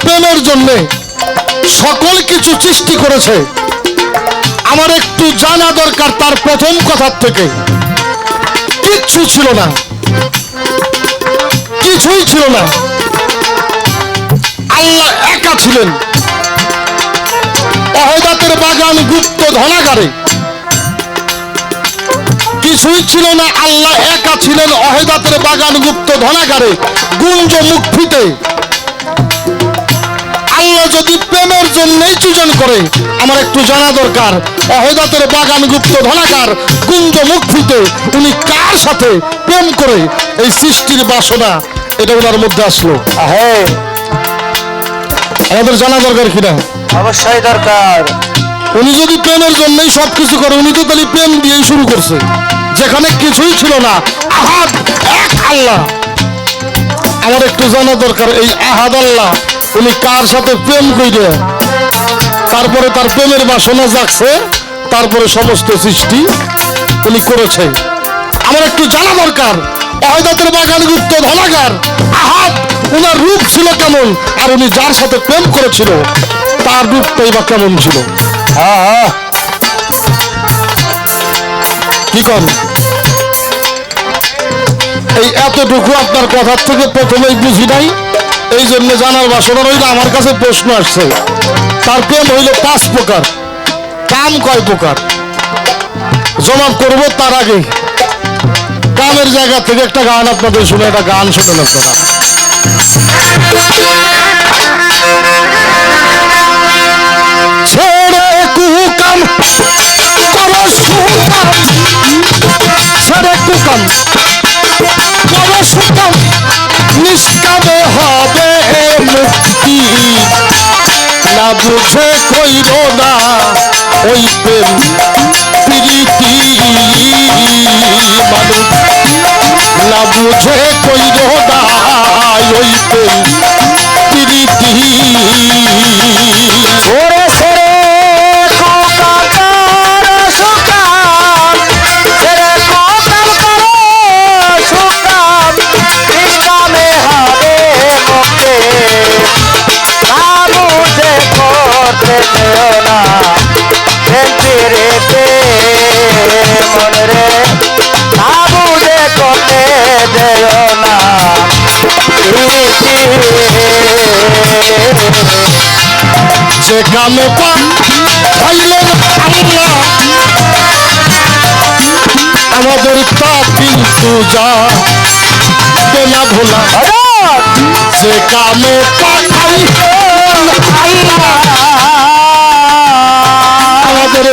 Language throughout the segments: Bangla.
প্রেমের জন্য সকল কিছু সৃষ্টি করেছে। আমার একটু জানা দরকার তার প্রথম কথার থেকে। কিচ্ছু ছিল না। কিছুই ছিল না। আল্লাহ একা ছিলেন। অহেদাতের বাগান গুপ্ত ধনাগারে। কিছুই ছিল না। আল্লাহ একা ছিলেন অহেদাতের বাগান গুপ্ত ধনাগারে, গুঞ্জ মুক্তিতে যদি প্রেমের জন্যই সৃজন করে আমার একটু জানা দরকার। অহেদাতের বাগান গুপ্ত ধনাগার গুঞ্জ মুক্তিতে উনি কার সাথে প্রেম করে এই সৃষ্টির বাসনা? এটা ওনার মধ্যে আসলো। আমাদের জানা দরকার কিনা? অবশ্যই দরকার। উনি যদি প্রেমের জন্যই সব কিছু করে উনি তো তাহলে প্রেম দিয়েই শুরু করছে। যেখানে কিছুই ছিল না আহাদ এক আল্লাহ। আমার একটু জানা দরকার এই আহাদ আল্লাহ। উনি কার সাথে প্রেম কইরে? তারপরে তার প্রেমের বাসনা জাগছে তারপরে সমস্ত সৃষ্টি উনি করেছে আমার একটু জানা দরকার অহেদাতের বাগান গুপ্ত ধনাগার আহাদ উনার রূপ ছিল কেমন? আর উনি যার সাথে প্রেম করেছিল তার রূপটাই বা কেমন ছিল? হ্যাঁ হ্যাঁ। কি কর এই এতটুকু আপনার কথার থেকে প্রথমেই বুঝি নাই। এই জন্য জানার বাসনা রইল, আমার কাছে প্রশ্ন আসছে। তার প্রেম হইল পাঁচ প্রকার। কাম কয় প্রকার? জবাব করব তার আগে। কামের জায়গা থেকে একটা গান আপনাদের শুনে, একটা গান শোনেন আপনারা। ছেড়ে নিষ্কামে হবে বুঝে কইল না ওই প্রেম প্রীতি মানুষ। না বুঝে কইল না ওই প্রেম প্রীতি যে কামে পা পাইলেন আল্লাহ আমাদের কিন্তু যা না ভোলা যে কামে পাঠাইলেন আল্লাহ আমাদের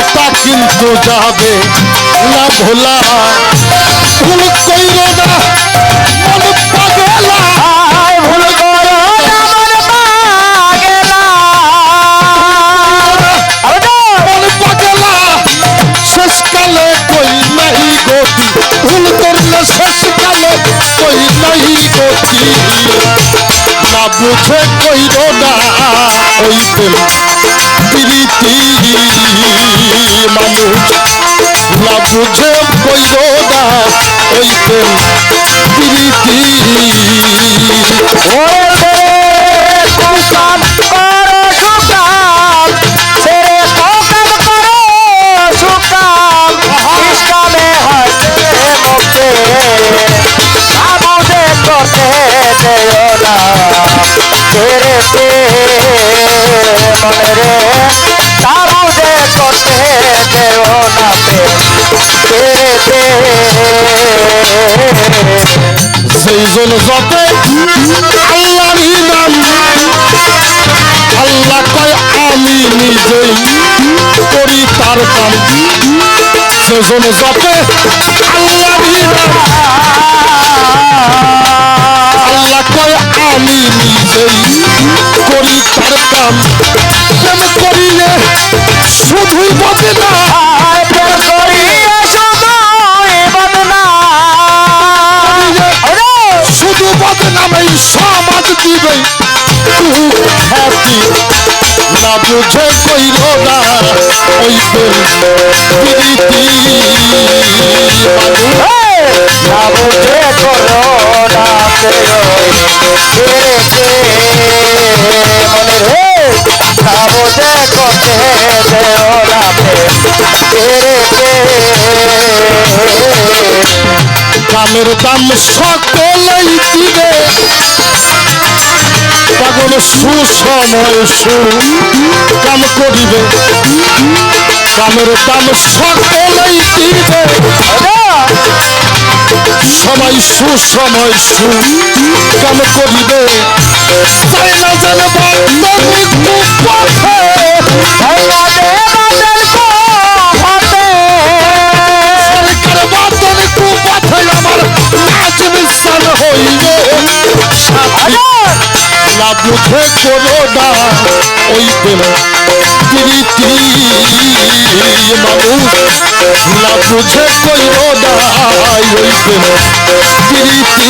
কিন্তু যাবে না ভোলা। ভুল কইর না বুঝে কইর না ওই প্রেম প্রীতি মানুষ। না বুঝে কইর না ওই প্রেম প্রীতি। ছেড়েতে সেই জন জপে আল্লাহরই নাম আল্লাহ কয়, আমি নিজেই করি তার কাম। সেজন জপে আল্লাহরই নাম আল্লাহ কয়, আমি নিজেই করি তার কাম। করিলে বদে না বুঝে কইল না ওই প্রীতি না বুঝে করো না মনে রে না বুঝে করতে দেও না কামের দাম সকলেই দিবে। পাগল সুসময় সু কাম করিবে। কামের দাম সকলেই দিবে সবাই সুসময় সু কাম করিবে। না জানে বুঝে করো না ওই পেল তিরিতি মানুষ না বুঝে করো না ওই পেল প্রীতি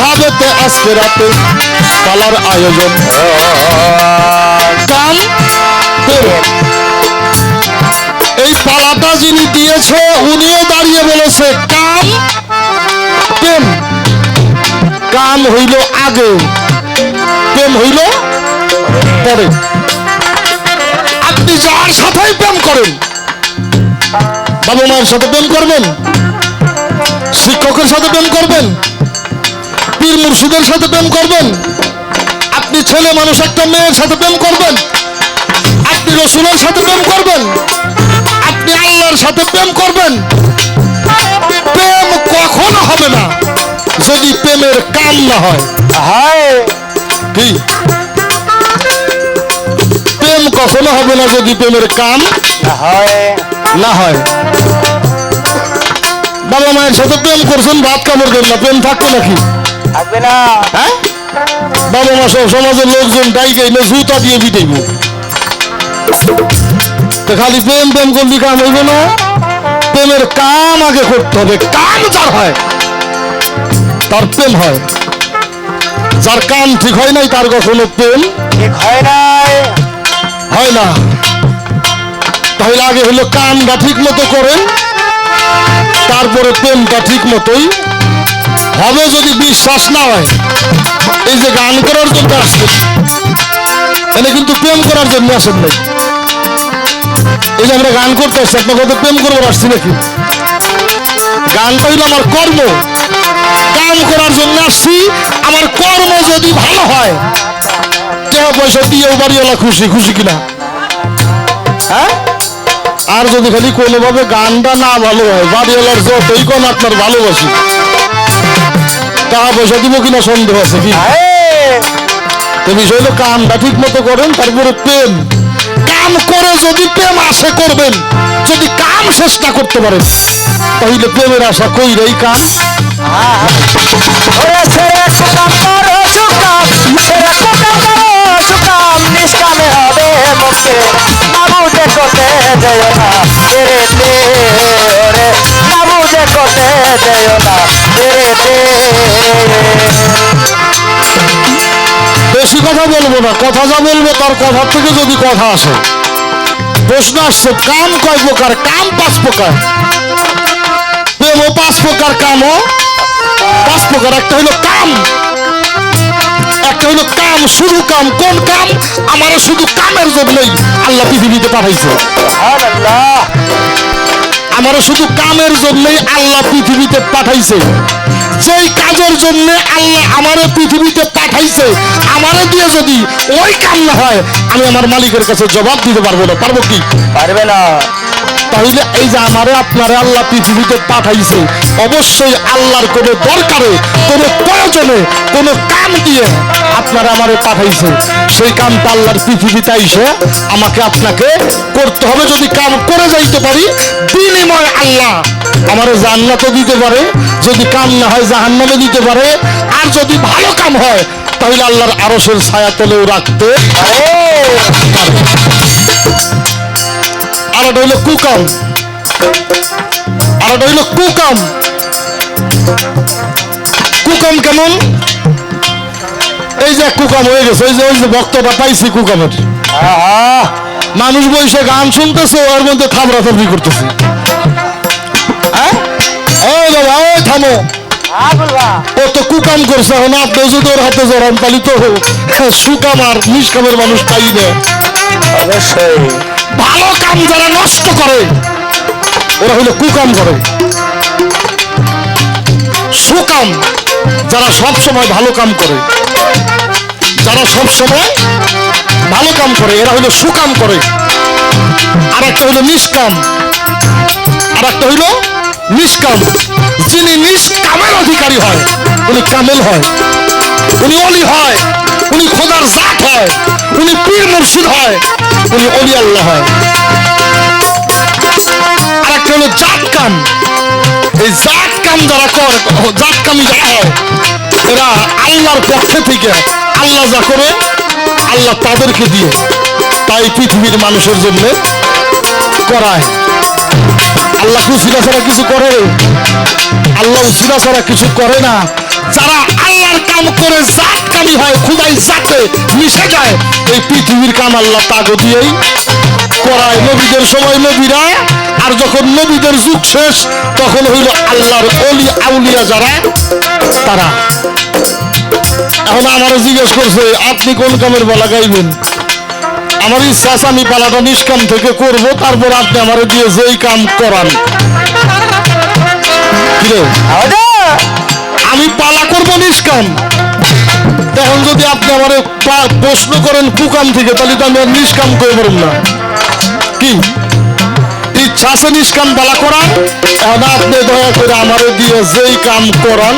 ভাবেতে আজকে রাতে পালার আয়োজন। কাম এই পালাটা যিনি দিয়েছে উনিও দাঁড়িয়ে বলেছে কাম প্রেম। কাম হইল আগে প্রেম হইল পরে। আপনি যার সাথেই প্রেম করেন বাবা মায়ের সাথে প্রেম করবেন শিক্ষকের সাথে প্রেম করবেন পীর মুর্শিদের সাথে প্রেম করবেন? আপনি ছেলে মানুষ একটা মেয়ের সাথে প্রেম করবেন? আপনি রসুলের সাথে প্রেম করবেন? আপনি আল্লাহর সাথে প্রেম করবেন? প্রেম কখনো হবে না যদি প্রেমের কাম না হয়। কি? প্রেম কখনো হবে না যদি প্রেমের কাম না হয়। বাবা মায়ের সাথে প্রেম করছেন ভাত কামড় দেন না প্রেম থাকতো নাকি? থাকবে না। হ্যাঁ? বাবা মা সব সমাজের লোকজন ডাইকে এনে জুতা দিয়ে পিটাইব তো খালি প্রেম প্রেম করলি কাম হইব না। প্রেমের কাম আগে করতে হবে কাম যার হয় তার প্রেম হয়। যার কাম ঠিক হয় নাই তার কখনো প্রেম ঠিক হয় নাই। হয় না। তাহলে আগে হলো কামটা ঠিক মতো করেন তারপরে প্রেমটা ঠিক মতোই হবে যদি বিশ্বাস না হয়। এই যে গান করার জন্য আসছেন। এনে কিন্তু প্রেম করার জন্য আসেন নাই। এই যে আমরা গান করতে আসছি আপনার কত প্রেম করবার আসছি নাকি? গানটা হইল আমার কর্ম। কাম করার জন্য আসছি। আমার কর্ম যদি ভালো হয়, টাকা পয়সা দিয়েও বাড়িওয়ালা খুশি খুশি কিনা? হ্যাঁ? আর যদি খালি কোনোভাবে গানটা না ভালো হয়, বাড়িওয়ালার যতই কোন আপনার ভালোবাসি। টাকা পয়সা দিব কিনা সন্দেহ আছে কি? তো বিষয় হলো কামটা ঠিক মতো করেন তারপরে প্রেম। কাম করে যদি প্রেম আশা করবেন। যদি কাম শেষ না করতে পারেন তাহলে প্রেমের আশা কইরেই কাম। করো সুকাম। নিষ্কামে হবে কোতে দেয় না। বেশি কথা বলব না কথা যা বলব তার কথার থেকে যদি কথা আসে। প্রশ্ন আসছে কাম কয় প্রকার? কাম পাঁচ প্রকার। প্রেমও পাঁচ প্রকার কামও পাঁচ প্রকার। একটা হলো কাম একটা হলো কাম শুধু কাম। কোন কাম? আমার শুধু কামের জন্যই আল্লাহ পৃথিবীতে পাঠাইছে। আমার শুধু কামের জন্যই আল্লাহ পৃথিবীতে পাঠাইছে। যেই কাজের জন্য আল্লাহ আমার পৃথিবীতে পাঠাইছে আমারে দিয়ে যদি ওই কাম না হয় আমি আমার মালিকের কাছে জবাব দিতে পারব না। পারব কি? পারবে না। তাহলে এই যে আমারে আপনারে আল্লাহ পৃথিবীতে পাঠাইছে অবশ্যই আল্লাহর কোনো দরকারে কোনো প্রয়োজনে কোনো কাম দিয়ে আপনারা আমারে পাঠাইছে। সেই কামটা আল্লাহর পৃথিবীতে আইসে আমাকে আপনাকে করতে হবে। যদি কাম করে যাইতে পারি, বিনিময় আল্লাহ আমারে জান্নাতও দিতে পারে। যদি কাম না হয় জাহান্নামে দিতে পারে। আর যদি ভালো কাম হয়, তাহলে আল্লাহর আরসের ছায়া তলেও রাখতে আরে একটা হইল কুকাম। আর একটা হইল কুকাম। কুকাম কেমন? এই যে কুকাম হয়ে গেছে ওই যে ওই যে বক্তটা পাইছি কুকামের। মানুষ বসে গান শুনতেছে ওর মধ্যে থামরা থামরি করতেছে। হ্যাঁ? বাবা ওই থামো। ও তো কুকাম করছে এখন যদি ওর হাতে জড়ান তাহলে তো সুকাম আর নিষ্কামের মানুষ পাই না। অবশ্যই। ভালো কাম যারা নষ্ট করে ওরা হলো কুকাম করে। সুকাম যারা সব সময় ভালো কাম করে। যারা সব সময় ভালো কাম করে, এরা হলো সুকাম করে। আর একটা হলো নিষ্কাম। আর একটা হইল নিষ্কাম। যিনি নিষ্কামের অধিকারী হয়, উনি কামেল হয়, উনি অলি হয়, উনি খোদার জাত হয়, উনি পীর মুর্শিদ হয়, উনি অলি আল্লাহ হয়। আর একটা হলো জাত কাম। এই জাত কাম যারা করে জাত কামি যারা হয় এরা আল্লাহর পক্ষে থেকে আল্লাহ যা করে, আল্লাহ তাদেরকে দিয়ে তাই পৃথিবীর মানুষের জন্য করায়। আল্লাহ উসিলা ছাড়া কিছু করে আল্লাহ উসিলা ছাড়া কিছু করে না। যারা আল্লাহর কাম করে, জাত কামি হয়, খুদাই জাতে মিশে যায়, এই পৃথিবীর কাম আল্লাহ তাগো দিয়েই করায়। নবীদের সময় নবীরা, আর যখন নবীদের যুগ শেষ, তখন হইল আল্লাহর অলি, আউলিয়া যারা, তারা এখন আমারও জিজ্ঞেস করছে আপনি কোন কামের বেলা গাইবেন? আমার ইচ্ছা আছে আমি পালাটা নিষ্কাম থেকে করব তারপর আপনি আমার দিয়ে যেই কাম করান। আমি পালা করব নিষ্কাম। তখন যদি আপনি আমার প্রশ্ন করেন কুকাম থেকে তাহলে তো আমি আর নিষ্কাম করে পারব না। কি? ইচ্ছা আছে নিষ্কাম পালা করান এখন আপনি দয়া করে আমার দিয়ে যেই কাম করান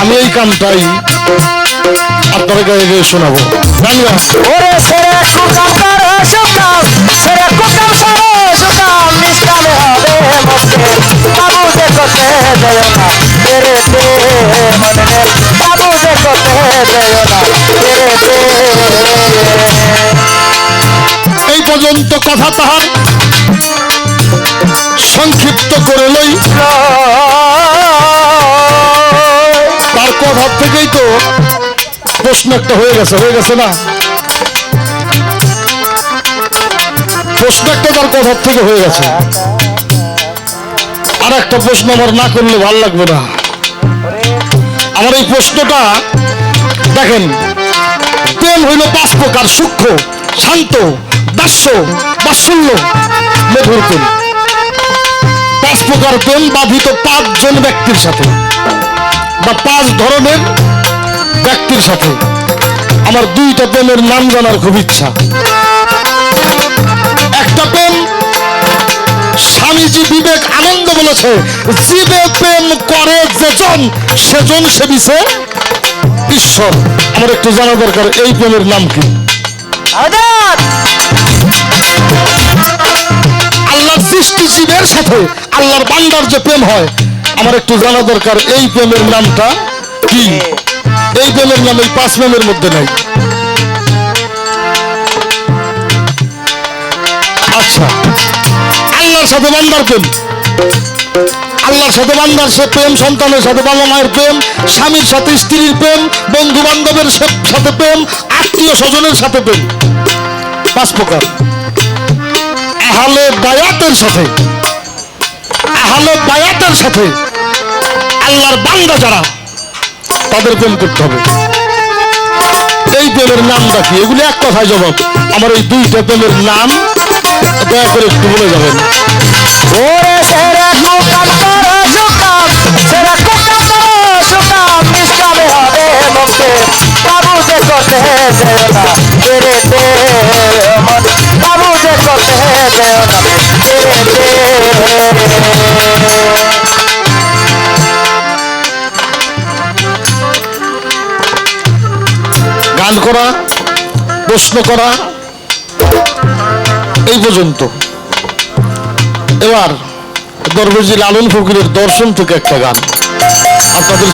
আমি এই কামটাই আপনার গায়ে গিয়ে শোনাবো। জানলাম ওরে সেরে কুকাম করে সুকাম সেরে কুকাম করে সুকাম নিষ্কামে হবে মুক্তি বাবু যে করতে দেয় না তেরে তে মনে বাবু যে করতে দেয় না তেরে তে এই পর্যন্ত কথা তাহার সংক্ষিপ্ত করে লই। তার কথা থেকেই তো প্রশ্ন একটা হয়ে গেছে হয়ে গেছে না? প্রশ্ন একটা তার কথার থেকে হয়ে গেছে। আর একটা প্রশ্ন আমার না করলে ভালো লাগবে না। আমার এই প্রশ্নটা, দেখেন প্রেম হইল পাঁচ প্রকার, সূক্ষ্ম, শান্ত, দাস্য বাৎসল্য মধুর প্রেম পাঁচ প্রকার প্রেম বাধিত পাঁচজন ব্যক্তির সাথে। বা পাঁচ ধরনের ব্যক্তির সাথে। আমার দুইটা প্রেমের নাম জানার খুব ইচ্ছা। একটা প্রেম স্বামীজি বিবেক আনন্দ বলেছে জীবে প্রেম করে যেজন সেজন সেবিছে ঈশ্বর। আমার একটু জানা দরকার এই প্রেমের নাম কি? আজাদ! আল্লাহর সৃষ্টি জীবের সাথে আল্লাহর বান্দার যে প্রেম হয় আমার একটু জানা দরকার, এই প্রেমের নামটা কি? এই প্রেমের নাম এই পাঁচ প্রেমের মধ্যে নাই। আচ্ছা আল্লাহর সাথে বান্দার প্রেম। আল্লাহর সাথে বান্দার সে প্রেম, সন্তানের সাথে বাবা মায়ের প্রেম, স্বামীর সাথে স্ত্রীর প্রেম বন্ধু বান্ধবের সাথে প্রেম, আত্মীয় স্বজনের সাথে প্রেম। পাঁচ প্রকার। আহলে বায়াতের সাথে। আহলে বায়াতের সাথে। আল্লাহর বান্দা যারা, তাদের প্রেম করতে হবে। এই প্রেমের নামটা কি? এগুলি এক কথায় জবাব। আমার এই দুইটা প্রেমের নাম দয়া করে একটু বলে যাবেন। ওরে সেরা কুকাম করো সুকাম সেরা কুকাম করো সুকাম নিষ্কামে হবে মুখে বাবু যেও না তেরে করা প্রশ্ন করা এই পর্যন্ত। এবার দরবেজি লালন ফকিরের দর্শন থেকে একটা গান। আপনাদের